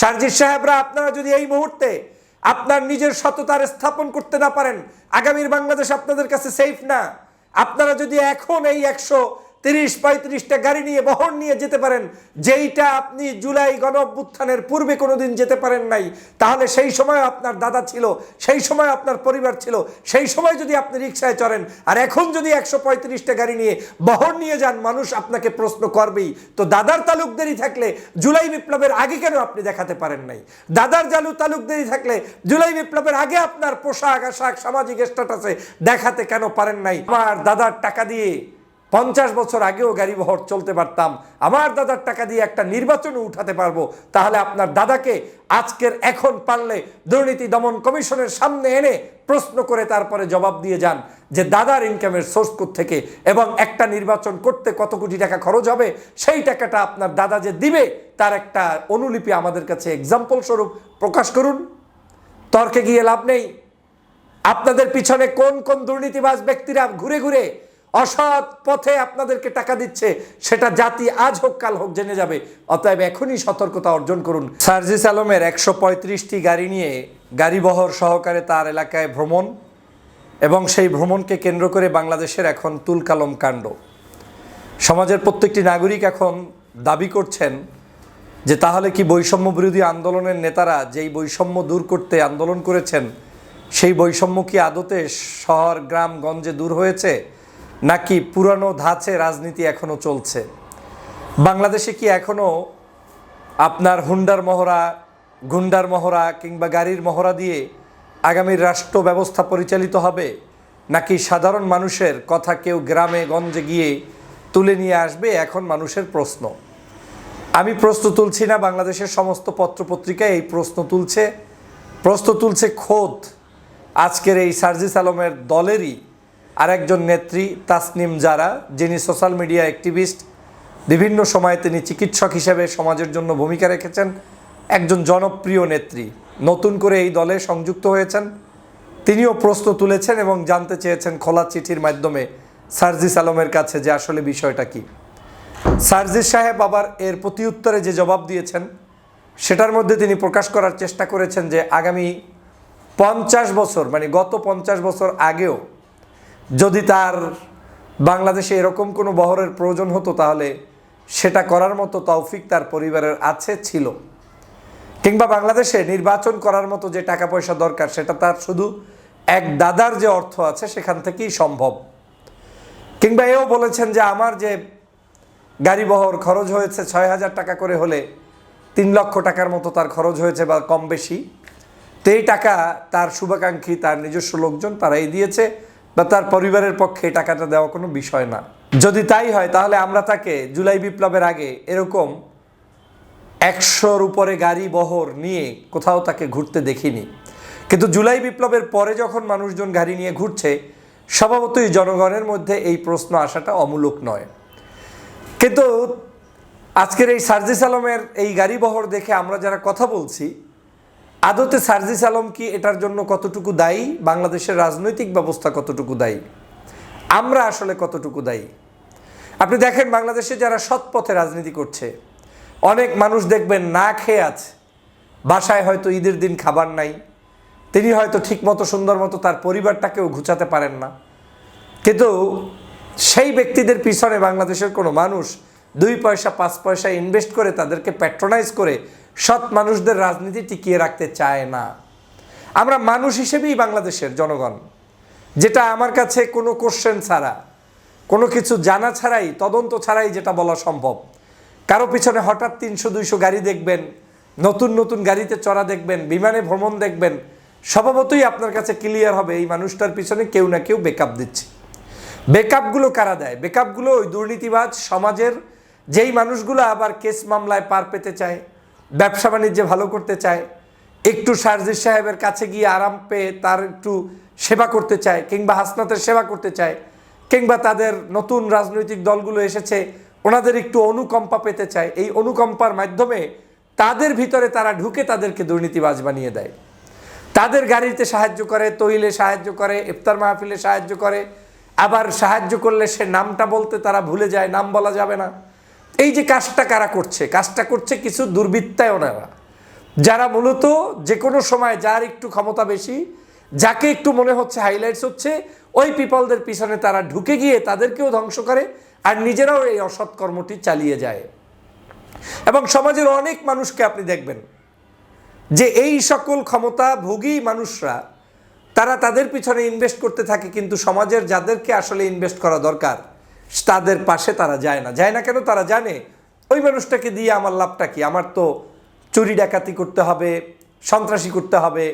সার্জিস সাহেবরা, আপনারা যদি এই মুহূর্তে আপনার নিজের সততার স্থাপন করতে না পারেন, আগামীর বাংলাদেশ আপনাদের কাছে সেফ না। আপনারা যদি এখন এই একশো তিরিশ পঁয়ত্রিশটা গাড়ি নিয়ে বহর নিয়ে যেতে পারেন, যেইটা আপনি জুলাই গণ অভ্যুত্থানের পূর্বে কোনোদিন যেতে পারেন নাই। তাহলে সেই সময় আপনার দাদা ছিল, সেই সময় আপনার পরিবার ছিল, সেই সময় যদি আপনি রিক্সায় চড়েন, আর এখন যদি একশো পঁয়ত্রিশটা গাড়ি নিয়ে বহর নিয়ে যান, মানুষ আপনাকে প্রশ্ন করবেই, তো দাদার তালুকদারি থাকলে জুলাই বিপ্লবের আগে কেন আপনি দেখাতে পারেন নাই? দাদার জালু তালুকদারি থাকলে জুলাই বিপ্লবের আগে আপনার পোশাক আশাক সামাজিক স্ট্যাটাসে দেখাতে কেন পারেন নাই? আমার দাদার টাকা দিয়ে পঞ্চাশ বছর আগেও গাড়ি বহর চলতে পারতাম। আমার দাদার টাকা দিয়ে একটা নির্বাচনে উঠাতে পারব। তাহলে আপনার দাদাকে আজকের এখন পারলে দুর্নীতি দমন কমিশনের সামনে এনে প্রশ্ন করে তারপরে জবাব দিয়ে যান যে দাদার ইনকামের সোর্স থেকে এবং একটা নির্বাচন করতে কত কোটি টাকা খরচ হবে? সেই টাকাটা আপনার দাদা যে দিবে, তার একটা অনুলিপি আমাদের কাছে এক্সাম্পল স্বরূপ প্রকাশ করুন। তর্কে গিয়ে লাভ নেই। আপনাদের পিছনে কোন কোন দুর্নীতিবাজ ব্যক্তিরা ঘুরে ঘুরে অসৎ পথে আপনাদেরকে টাকা দিচ্ছে, সেটা জাতি আজ হোক, কাল হোক জেনে যাবে। অতএব এখনই সতর্কতা অর্জন করুন। সার্জিস আলমের একশো পঁয়ত্রিশটি গাড়ি নিয়ে গাড়িবহর সহকারে তার এলাকায় ভ্রমণ, এবং সেই ভ্রমণকে কেন্দ্র করে বাংলাদেশের এখন তুলকালম কাণ্ড। সমাজের প্রত্যেকটি নাগরিক এখন দাবি করছেন যে তাহলে কি বৈষম্য বিরোধী আন্দোলনের নেতারা যেই বৈষম্য দূর করতে আন্দোলন করেছেন, সেই বৈষম্য কি আদতে শহর, গ্রাম, গঞ্জে দূর হয়েছে? নাকি পুরানো ধাঁচে রাজনীতি এখনও চলছে? বাংলাদেশে কি এখনও আপনার হুন্ডার মহড়া, গুন্ডার মহড়া কিংবা গাড়ির মহড়া দিয়ে আগামীর রাষ্ট্র ব্যবস্থা পরিচালিত হবে? নাকি সাধারণ মানুষের কথা কেউ গ্রামে, গঞ্জে গিয়ে তুলে নিয়ে আসবে? এখন মানুষের প্রশ্ন। আমি প্রশ্ন তুলছি না, বাংলাদেশের সমস্ত পত্রপত্রিকায় এই প্রশ্ন তুলছে। প্রশ্ন তুলছে খোদ। আজকের এই সার্জিস আলমের দলেরই আরেকজন নেত্রী তাসনিম জারা, যিনি সোশ্যাল মিডিয়া অ্যাক্টিভিস্ট, বিভিন্ন সময়ে তিনি চিকিৎসক হিসেবে সমাজের জন্য ভূমিকা রেখেছেন, একজন জনপ্রিয় নেত্রী। নতুন করে এই দলে সংযুক্ত হয়েছেন। তিনিও প্রশ্ন তুলেছেন এবং জানতে চেয়েছেন খোলা চিঠির মাধ্যমে সার্জিস আলমের কাছে যে আসলে বিষয়টা কী। সার্জিস সাহেব আবার এর প্রতি উত্তরে যে জবাব দিয়েছেন, সেটার মধ্যে তিনি প্রকাশ করার চেষ্টা করেছেন যে আগামী পঞ্চাশ বছর মানে গত পঞ্চাশ বছর আগেও যদি তার বাংলাদেশে এরকম কোনো বহরের প্রয়োজন হতো তাহলে সেটা করার মতো তৌফিক তার পরিবারের আছে, ছিল। কিংবা বাংলাদেশে নির্বাচন করার মতো যে টাকা পয়সা দরকার, সেটা তার শুধু এক দাদার যে অর্থ আছে সেখান থেকেই সম্ভব। কিংবা এও বলেছেন যে আমার যে গাড়ি বহর খরচ হয়েছে ছয় হাজার টাকা করে হলে তিন লক্ষ টাকার মতো তার খরচ হয়েছে বা কম বেশি, তো এই টাকা তার শুভাকাঙ্ক্ষী, তার নিজস্ব লোকজন তারাই দিয়েছে। বা তার পরিবারের পক্ষে এই টাকাটা দেওয়া কোনো বিষয় না। যদি তাই হয়, তাহলে আমরা তাকে জুলাই বিপ্লবের আগে এরকম একশোর উপরে গাড়ি, বহর নিয়ে কোথাও তাকে ঘুরতে দেখিনি। কিন্তু জুলাই বিপ্লবের পরে যখন মানুষজন গাড়ি নিয়ে ঘুরছে, স্বভাবতই জনগণের মধ্যে এই প্রশ্ন আসাটা অমূলক নয়। কিন্তু আজকের এই সার্জিস আলমের এই গাড়ি, বহর দেখে আমরা যারা কথা বলছি আদতে সার্জিস আলম কি এটার জন্য কতটুকু দায়ী? বাংলাদেশের রাজনৈতিক ব্যবস্থা কতটুকু দায়ী? আমরা আসলে কতটুকু দায়ী? আপনি দেখেন, বাংলাদেশে যারা সৎ পথে রাজনীতি করছে, অনেক মানুষ দেখবেন না খেয়ে আছে। বাসায় হয়তো ঈদের দিন খাবার নাই, তিনি হয়তো ঠিকমতো, সুন্দর মতো তার পরিবারটাকেও ঘুচাতে পারেন না। কিন্তু সেই ব্যক্তিদের পিছনে বাংলাদেশের কোনো মানুষ দুই পয়সা, পাঁচ পয়সা ইনভেস্ট করে তাদেরকে প্যাট্রোনাইজ করে সৎ মানুষদের রাজনীতি টিকিয়ে রাখতে চায় না। আমরা মানুষ হিসেবেই বাংলাদেশের জনগণ। যেটা আমার কাছে কোনো কোশ্চেন ছাড়া, কোনো কিছু জানা ছাড়াই, তদন্ত ছাড়াই যেটা বলা সম্ভব। কারও পিছনে হঠাৎ তিনশো, দুইশো গাড়ি দেখবেন, নতুন নতুন গাড়িতে চড়া দেখবেন, বিমানে ভ্রমণ দেখবেন, স্বভাবতই আপনার কাছে ক্লিয়ার হবে এই মানুষটার পিছনে কেউ না কেউ বেকআপ দিচ্ছে। বেকআপগুলো কারা দেয়? বেকআপগুলো ওই দুর্নীতিবাজ সমাজের যেই মানুষগুলো আবার কেস মামলায় পার পেতে চায়, ব্যবসা বাণিজ্যে ভালো করতে চায়, একটু সার্জিস সাহেবের কাছে গিয়ে আরাম পেয়ে তার একটু সেবা করতে চায় কিংবা হাসনাতের সেবা করতে চায়, কিংবা তাদের নতুন রাজনৈতিক দলগুলো এসেছে, ওনাদের একটু অনুকম্পা পেতে চায়, এই অনুকম্পার মাধ্যমে তাদের ভিতরে তারা ঢুকে তাদেরকে দুর্নীতিবাজ বানিয়ে দেয়। তাদের গাড়িতে সাহায্য করে, তৈলে সাহায্য করে, ইফতার মাহফিলে সাহায্য করে, আবার সাহায্য করলে সে নামটা বলতে তারা ভুলে যায়, নাম বলা যাবে না। এই যে কাজটা কারা করছে? কাজটা করছে কিছু দুর্বৃত্তায় ওনারা। যারা মূলত যে কোনো সময় যার একটু ক্ষমতা বেশি, যাকে একটু মনে হচ্ছে হাইলাইটস হচ্ছে, ওই পিপলদের পিছনে তারা ঢুকে গিয়ে তাদেরকেও ধ্বংস করে আর নিজেরাও এই অসৎ কর্মটি চালিয়ে যায়। এবং সমাজের অনেক মানুষকে আপনি দেখবেন যে এই সকল ক্ষমতা ভোগী মানুষরা, তারা তাদের পিছনে ইনভেস্ট করতে থাকে, কিন্তু সমাজের যাদেরকে আসলে ইনভেস্ট করা দরকার তাদের পাশে তারা যায় না। যায় না কেন তারা জানে? ওই মানুষটাকে দিয়ে আমার লাভটা কি? আমার তো চুরি ডাকাতি করতে হবে, সন্ত্রাসী করতে হবে,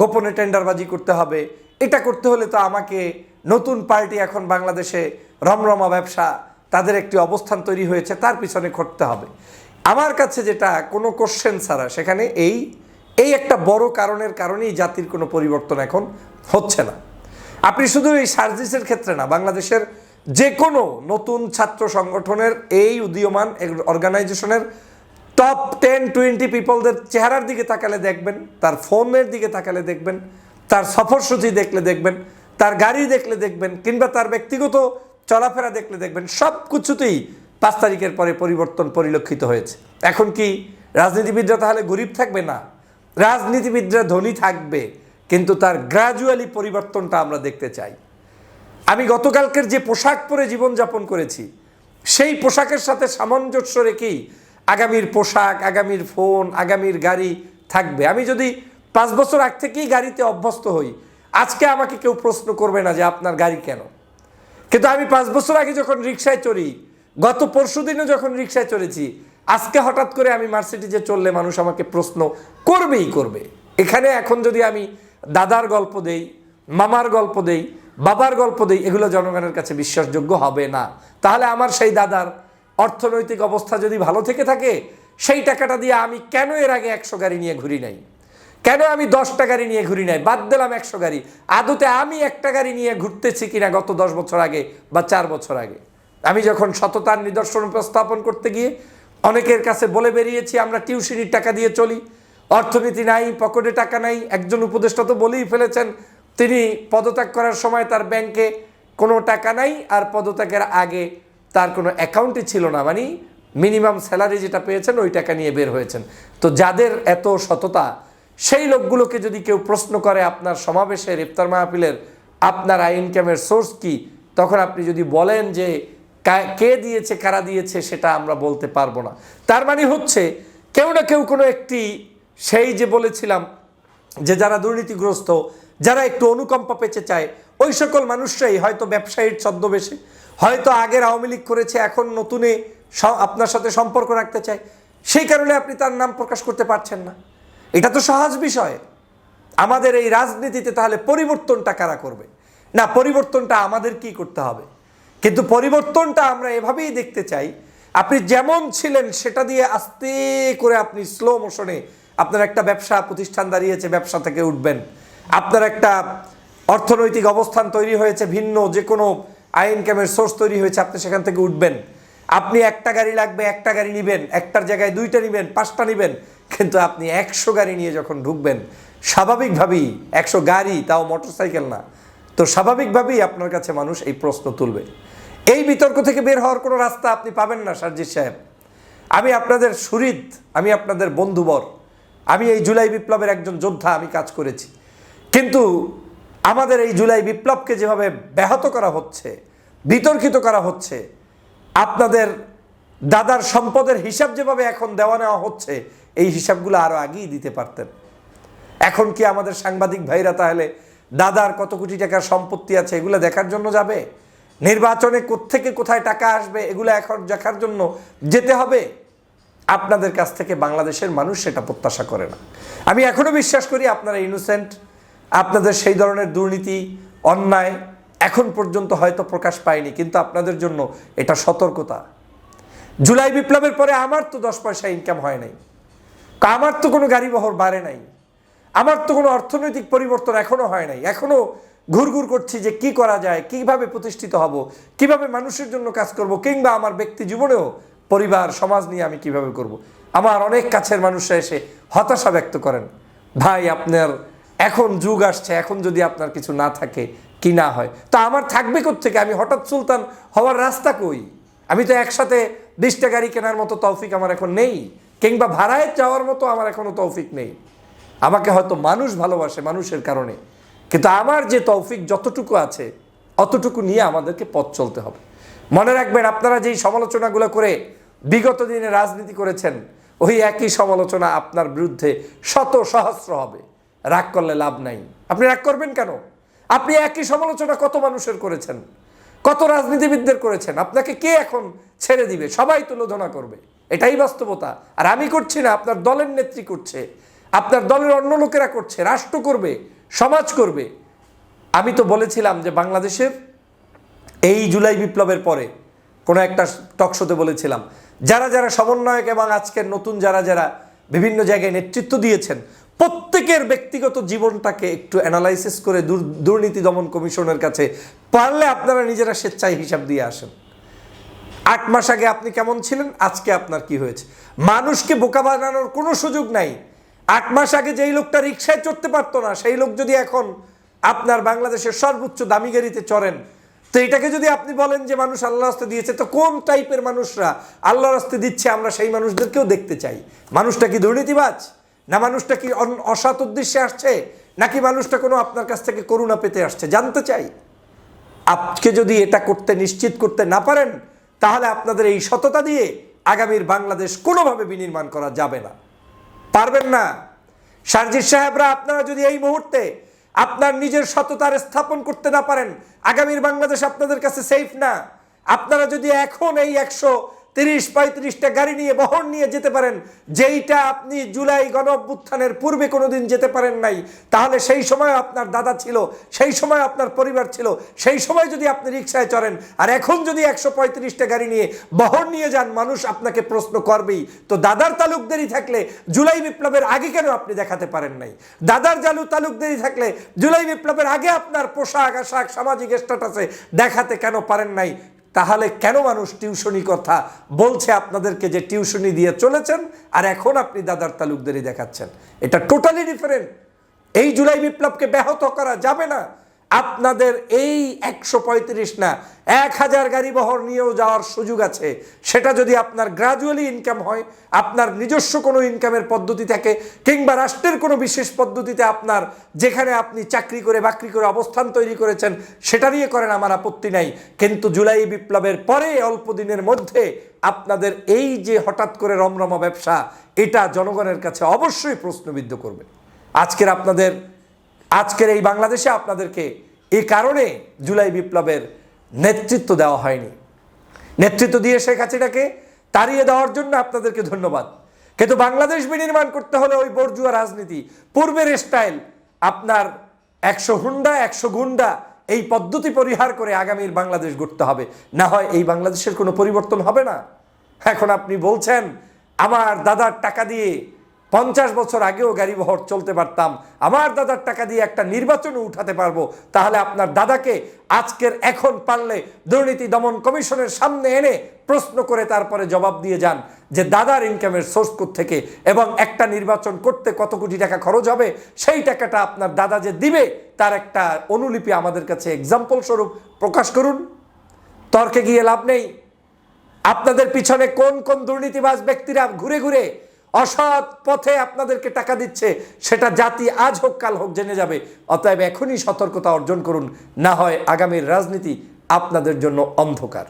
গোপনে টেন্ডারবাজি করতে হবে। এটা করতে হলে তো আমাকে নতুন পার্টি এখন বাংলাদেশে রমরমা ব্যবসা, তাদের একটি অবস্থান তৈরি হয়েছে, তার পিছনে ঘটতে হবে। আমার কাছে যেটা কোনো কোশ্চেন ছাড়া, সেখানে এই এই একটা বড় কারণের কারণেই জাতির কোনো পরিবর্তন এখন হচ্ছে না। আপনি শুধু এই সার্ভিসের ক্ষেত্রে না, বাংলাদেশের যে কোনো নতুন ছাত্র সংগঠনের এই উদীয়মান অর্গানাইজেশনের টপ টেন টোয়েন্টি পিপলদের চেহারার দিকে তাকালে দেখবেন, তার ফোনের দিকে তাকালে দেখবেন, তার সফরসূচি দেখলে দেখবেন, তার গাড়ি দেখলে দেখবেন, কিংবা তার ব্যক্তিগত চলাফেরা দেখলে দেখবেন, সব কিছুতেই পাঁচ তারিখের পরে পরিবর্তন পরিলক্ষিত হয়েছে। এখন কি রাজনীতিবিদরা তাহলে গরিব থাকবে? না। রাজনীতিবিদরা ধনী থাকবে, কিন্তু তার গ্রাজুয়ালি পরিবর্তনটা আমরা দেখতে চাই। আমি গতকালকের যে পোশাক পরে জীবনযাপন করেছি, সেই পোশাকের সাথে সামঞ্জস্য রেখেই আগামীর পোশাক, আগামীর ফোন, আগামীর গাড়ি থাকবে। আমি যদি পাঁচ বছর আগ থেকেই গাড়িতে অভ্যস্ত হই, আজকে আমাকে কেউ প্রশ্ন করবে না যে আপনার গাড়ি কেন? কিন্তু আমি পাঁচ বছর আগে যখন রিক্সায় চড়ি, গত পরশু দিনও যখন রিক্সায় চড়েছি, আজকে হঠাৎ করে আমি মার্সিডিজে চললে মানুষ আমাকে প্রশ্ন করবেই করবে। এখানে এখন যদি আমি দাদার গল্প দেই, মামার গল্প দেই বাবার গল্প দেই, এগুলো জনগণের কাছে বিশ্বাসযোগ্য হবে না। তাহলে আমার সেই দাদার অর্থনৈতিক অবস্থা যদি ভালো থেকে থাকে, সেই টাকাটা দিয়ে আমি কেন এর আগে একশো গাড়ি নিয়ে ঘুরি নাই? কেন আমি দশটা গাড়ি নিয়ে ঘুরি নাই? বাদ দিলাম একশো গাড়ি। আদতে আমি একটা গাড়ি নিয়ে ঘুরতেছি কিনা গত দশ বছর আগে বা চার বছর আগে? আমি যখন সততার নিদর্শন উপস্থাপন করতে গিয়ে অনেকের কাছে বলে বেরিয়েছি, আমরা টিউশনির টাকা দিয়ে চলি। অর্থনীতি নাই, পকেটে টাকা নাই, একজন উপদেষ্টা তো বলেই ফেলেছেন তিনি পদত্যাগ করার সময় তার ব্যাংকে কোনো টাকা নাই আর পদত্যাগের আগে তার কোনো অ্যাকাউন্টই ছিল না। মানে মিনিমাম স্যালারি যেটা পেয়েছেন, ওই টাকা নিয়ে বের হয়েছেন। তো যাদের এত সততা, সেই লোকগুলোকে যদি কেউ প্রশ্ন করে, আপনার সমাবেশের ইফতার মাহফিলের আপনার আই ইনকামের সোর্স কি? তখন আপনি যদি বলেন যে কে দিয়েছে, কারা দিয়েছে, সেটা আমরা বলতে পারব না। তার মানে হচ্ছে, কেউ না কেউ কোনো একটি, সেই যে বলেছিলাম যে যারা দুর্নীতিগ্রস্ত যারা একটু অনুকম্পা পেতে চায়, ওই সকল মানুষরাই হয়তো ব্যবসায়ীর ছদ্মবেশে, হয়তো আগের আওয়ামী লীগ করেছে, এখন নতুনে আপনার সাথে সম্পর্ক রাখতে চায়। সেই কারণে আপনি তার নাম প্রকাশ করতে পারছেন না। এটা তো সহজ বিষয়। আমাদের এই রাজনীতিতে তাহলে পরিবর্তনটা কারা করবে? না, পরিবর্তনটা আমাদের কি করতে হবে? কিন্তু পরিবর্তনটা আমরা এভাবেই দেখতে চাই, আপনি যেমন ছিলেন সেটা দিয়ে আস্তে করে আপনি স্লো মোশনে আপনার একটা ব্যবসা প্রতিষ্ঠান দাঁড়িয়েছে, ব্যবসা থেকে উঠবেন। আপনার একটা অর্থনৈতিক অবস্থান তৈরি হয়েছে, ভিন্ন যে কোনো আই ইনকামের সোর্স তৈরি হয়েছে, আপনি সেখান থেকে উঠবেন। আপনি একটা গাড়ি লাগবে, একটা গাড়ি নেবেন, একটার জায়গায় দুইটা নেবেন, পাঁচটা নেবেন, কিন্তু আপনি একশো গাড়ি নিয়ে যখন ঢুকবেন, স্বাভাবিকভাবেই একশো গাড়ি তাও মোটরসাইকেল না, তো স্বাভাবিকভাবেই আপনার কাছে মানুষ এই প্রশ্ন তুলবে। এই বিতর্ক থেকে বের হওয়ার কোনো রাস্তা আপনি পাবেন না সার্জিৎ সাহেব। আমি আপনাদের সুরিদ আমি আপনাদের বন্ধুবর, আমি এই জুলাই বিপ্লবের একজন যোদ্ধা আমি কাজ করেছি। কিন্তু আমাদের এই জুলাই বিপ্লবকে যেভাবে ব্যাহত করা হচ্ছে, বিতর্কিত করা হচ্ছে, আপনাদের দাদার সম্পদের হিসাব যেভাবে এখন দেওয়া নেওয়া হচ্ছে, এই হিসাবগুলো আরও আগেই দিতে পারতেন। এখন কি আমাদের সাংবাদিক ভাইরা তাহলে দাদার কত কোটি টাকার সম্পত্তি আছে এগুলো দেখার জন্য যাবে? নির্বাচনে কোত্থেকে কোথায় টাকা আসবে এগুলো এখন দেখার জন্য যেতে হবে? আপনাদের কাছ থেকে বাংলাদেশের মানুষ সেটা প্রত্যাশা করে না। আমি এখনও বিশ্বাস করি আপনারা ইনোসেন্ট আপনাদের সেই ধরনের দুর্নীতি, অন্যায় এখন পর্যন্ত হয়তো প্রকাশ পায়নি, কিন্তু আপনাদের জন্য এটা সতর্কতা। জুলাই বিপ্লবের পরে আমার তো দশ পয়সা ইনকাম হয় নাই। আমার তো কোনো গাড়ি বহর বাড়ে নাই। আমার তো কোনো অর্থনৈতিক পরিবর্তন এখনও হয় নাই। এখনও ঘুরঘুর করছি যে কি করা যায়, কীভাবে প্রতিষ্ঠিত হব, কীভাবে মানুষের জন্য কাজ করব, কিংবা আমার ব্যক্তি জীবনেও পরিবার, সমাজ নিয়ে আমি কীভাবে করব। আমার অনেক কাছের মানুষরা এসে হতাশা ব্যক্ত করেন। ভাই, আপনার এখন যুগ আসছে, এখন যদি আপনার কিছু না থাকে, কি না হয়? তা আমার থাকবে থেকে আমি হঠাৎ সুলতান হওয়ার রাস্তা কই? আমি তো একসাথে বিশটা গাড়ি কেনার মতো তৌফিক আমার এখন নেই, কিংবা ভাড়ায় যাওয়ার মতো আমার এখনও তৌফিক নেই। আমাকে হয়তো মানুষ ভালোবাসে মানুষের কারণে, কিন্তু আমার যে তৌফিক যতটুকু আছে, অতটুকু নিয়ে আমাদেরকে পথ চলতে হবে। মনে রাখবেন, আপনারা যেই সমালোচনাগুলো করে বিগত দিনে রাজনীতি করেছেন, ওই একই সমালোচনা আপনার বিরুদ্ধে শত সহস্র হবে। রাগ করলে লাভ নাই। আপনি রাগ করবেন কেন? আপনি একই সমালোচনা কত মানুষের করেছেন? কত রাজনীতিবিদদের করেছেন? আপনাকে কে এখন ছেড়ে দিবে? সবাই তুলোধনা করবে। এটাই বাস্তবতা। আর আমি করছি না, আপনার দলের নেত্রী করছে, আপনার দলের অন্য লোকেরা করছে, রাষ্ট্র করবে, সমাজ করবে। আমি তো বলেছিলাম যে বাংলাদেশের এই জুলাই বিপ্লবের পরে কোনো একটা টকশোতে বলেছিলাম, যারা যারা সমন্বয়ক এবং আজকের নতুন যারা যারা বিভিন্ন জায়গায় নেতৃত্ব দিয়েছেন প্রত্যেকের ব্যক্তিগত জীবনটাকে একটু অ্যানালাইসিস করে দুর- দুর্নীতি দমন কমিশনের কাছে পারলে আপনারা নিজেরা স্বেচ্ছায় হিসাব দিয়ে আসেন। আট মাস আগে আপনি কেমন ছিলেন? আজকে আপনার কি হয়েছে? মানুষকে বোকা বানানোর কোনো সুযোগ নাই। আট মাস আগে যেই লোকটা রিক্সায় চড়তে পারতো না, সেই লোক যদি এখন আপনার বাংলাদেশের সর্বোচ্চ দামি গাড়িতে চড়েন, তো এটাকে যদি আপনি বলেন যে মানুষ আল্লাহ রাস্তে দিয়েছে, তো কোন টাইপের মানুষরা আল্লাহ রাস্তে দিচ্ছে আমরা সেই মানুষদেরকেও দেখতে চাই। মানুষটা কি দুর্নীতিবাজ? না মানুষটা কি অসৎ উদ্দেশ্যে আসছে? নাকি মানুষটা কোনো আপনার কাছ থেকে করুণা পেতে আসছে? জানতে চাই। আজকে যদি এটা করতে, নিশ্চিত করতে না পারেন, তাহলে আপনাদের এই সততা দিয়ে আগামীর বাংলাদেশ কোনোভাবে বিনির্মাণ করা যাবে না। পারবেন না। সারজিৎ সাহেবরা, আপনারা যদি এই মুহূর্তে আপনার নিজের সততার স্থাপন করতে না পারেন, আগামীর বাংলাদেশ আপনাদের কাছে সেফ না। আপনারা যদি এখন এই একশো তিরিশ পঁয়ত্রিশটা গাড়ি নিয়ে বহন নিয়ে যেতে পারেন। যেইটা আপনি জুলাই গণ অভ্যুত্থানের পূর্বে কোনোদিন যেতে পারেন নাই। তাহলে সেই সময় আপনার দাদা ছিল, সেই সময় আপনার পরিবার ছিল, সেই সময় যদি আপনি রিক্সায় চড়েন, আর এখন যদি একশো পঁয়ত্রিশটা গাড়ি নিয়ে বহন নিয়ে যান, মানুষ আপনাকে প্রশ্ন করবেই। তো দাদার তালুকদারি থাকলে জুলাই বিপ্লবের আগে কেন আপনি দেখাতে পারেন নাই? দাদার জালু তালুকদারি থাকলে জুলাই বিপ্লবের আগে আপনার পোশাক আশাক, সামাজিক স্ট্যাটাসে দেখাতে কেন পারেন নাই? তাহলে কেন মানুষ টিউশনি কথা বলছে আপনাদেরকে যে টিউশনি দিয়ে চলেছেন আর এখন আপনি দাদার তালুকদেরই দেখাচ্ছেন? এটা টোটালি ডিফারেন্ট এই জুলাই বিপ্লবকে ব্যাহত করা যাবে না। আপনাদের এই একশো পঁয়ত্রিশ না, এক হাজার গাড়ি বহর নিয়েও যাওয়ার সুযোগ আছে। সেটা যদি আপনার গ্রাজুয়ালি ইনকাম হয়, আপনার নিজস্ব কোনো ইনকামের পদ্ধতি থাকে, কিংবা রাষ্ট্রের কোনো বিশেষ পদ্ধতিতে আপনার যেখানে আপনি চাকরি করে, বাকরি করে অবস্থান তৈরি করেছেন, সেটা নিয়ে করেন আমার আপত্তি নাই। কিন্তু জুলাই বিপ্লবের পরে অল্প দিনের মধ্যে আপনাদের এই যে হঠাৎ করে রমরমা ব্যবসা, এটা জনগণের কাছে অবশ্যই প্রশ্নবিদ্ধ করবে। আজকের আপনাদের আজকের এই বাংলাদেশে আপনাদেরকে এই কারণে জুলাই বিপ্লবের নেতৃত্ব দেওয়া হয়নি। নেতৃত্ব দিয়ে শেখ হাসিনাকে তাড়িয়ে দেওয়ার জন্য আপনাদেরকে ধন্যবাদ। কিন্তু বাংলাদেশ বিনির্মাণ করতে হলে ওই বর্জুয়া রাজনীতি, পূর্বের স্টাইল আপনার একশো হুন্ডা, একশো গুন্ডা, এই পদ্ধতি পরিহার করে আগামীর বাংলাদেশ গড়তে হবে। না হয় এই বাংলাদেশের কোনো পরিবর্তন হবে না। এখন আপনি বলছেন, আমার দাদার টাকা দিয়ে পঞ্চাশ বছর আগেও গাড়ি বহর চলতে পারতাম। আমার দাদার টাকা দিয়ে একটা নির্বাচনে উঠাতে পারব। তাহলে আপনার দাদাকে আজকের এখন পারলে দুর্নীতি দমন কমিশনের সামনে এনে প্রশ্ন করে তারপরে জবাব দিয়ে যান যে দাদার ইনকামের সোর্স থেকে এবং একটা নির্বাচন করতে কত কোটি টাকা খরচ হবে? সেই টাকাটা আপনার দাদা যে দিবে, তার একটা অনুলিপি আমাদের কাছে এক্সাম্পল স্বরূপ প্রকাশ করুন। তর্কে গিয়ে লাভ নেই। আপনাদের পিছনে কোন কোন দুর্নীতিবাজ ব্যক্তিরা ঘুরে ঘুরে অসৎ পথে আপনাদেরকে টাকা দিচ্ছে, সেটা জাতি আজ হোক, কাল হোক জেনে যাবে। অতএব এখনই সতর্কতা অর্জন করুন, না হয় আগামীর রাজনীতি আপনাদের জন্য অন্ধকার।